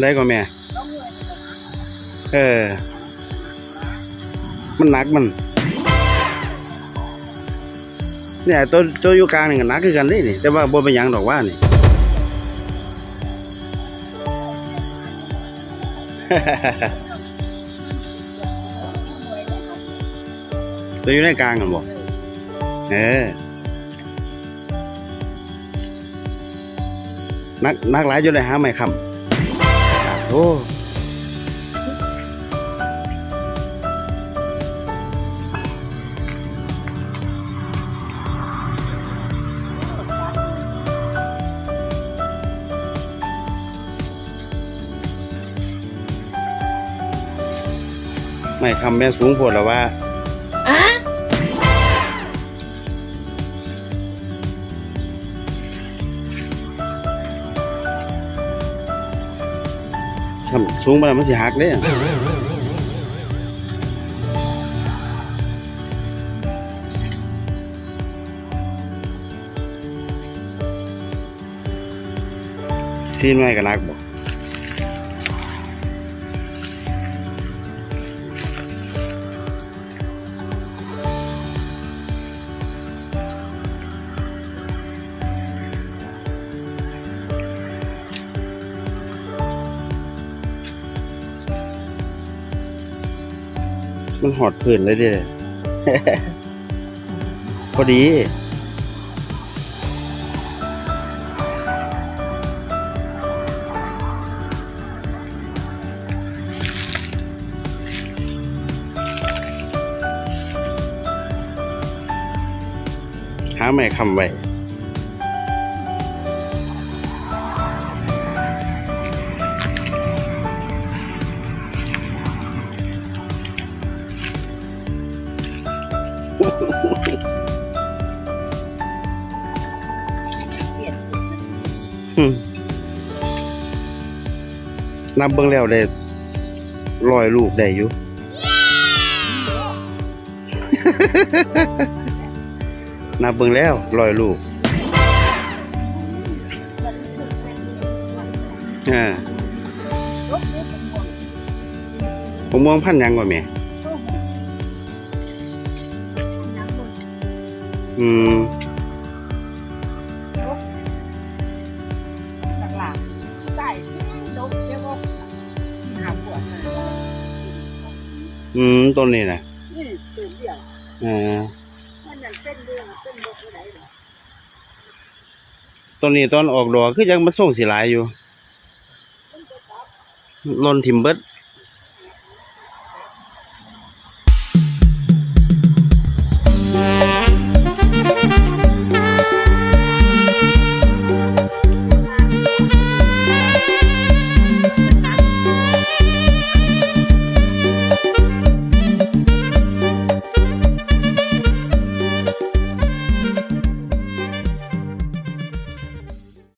ได้ก็แม่ เออ มันหนักมัน เนี่ยตัวตัวอยู่กลางนี่ก็หนักคือกันนี่นี่แต่ว่าบ่เป็นหยังดอกว่านี่ตัวอยู่ในกลางกันบ่เออนักนักหลายจนได้หาไม่คำ โอ้ไม่คำแม่สูง โพดแล้วว่าทำสูงไปมันสิหักเด้ซีนไว้กันักบอก มันหอดพื้นเลยเด้พอดีหาไม่คำไว้ นับเบิ่งแล้วได้ร้อยลูกได้อยู่ นับเบิ่งแล้วร้อยลูกอ่าผมมองพันยังกว่าแม่อืม ๆใส่ดกเรียกว่าหาปวดนะอืมต้นนี้นะนี่ตื่นเดี่ยวอ่ามันยังเป็นเรื่องเป็นดกอะไรหรอต้นนี้ตอนออกดอกคือยังมันส่งสีหลายอยู่ลนทิมเบิด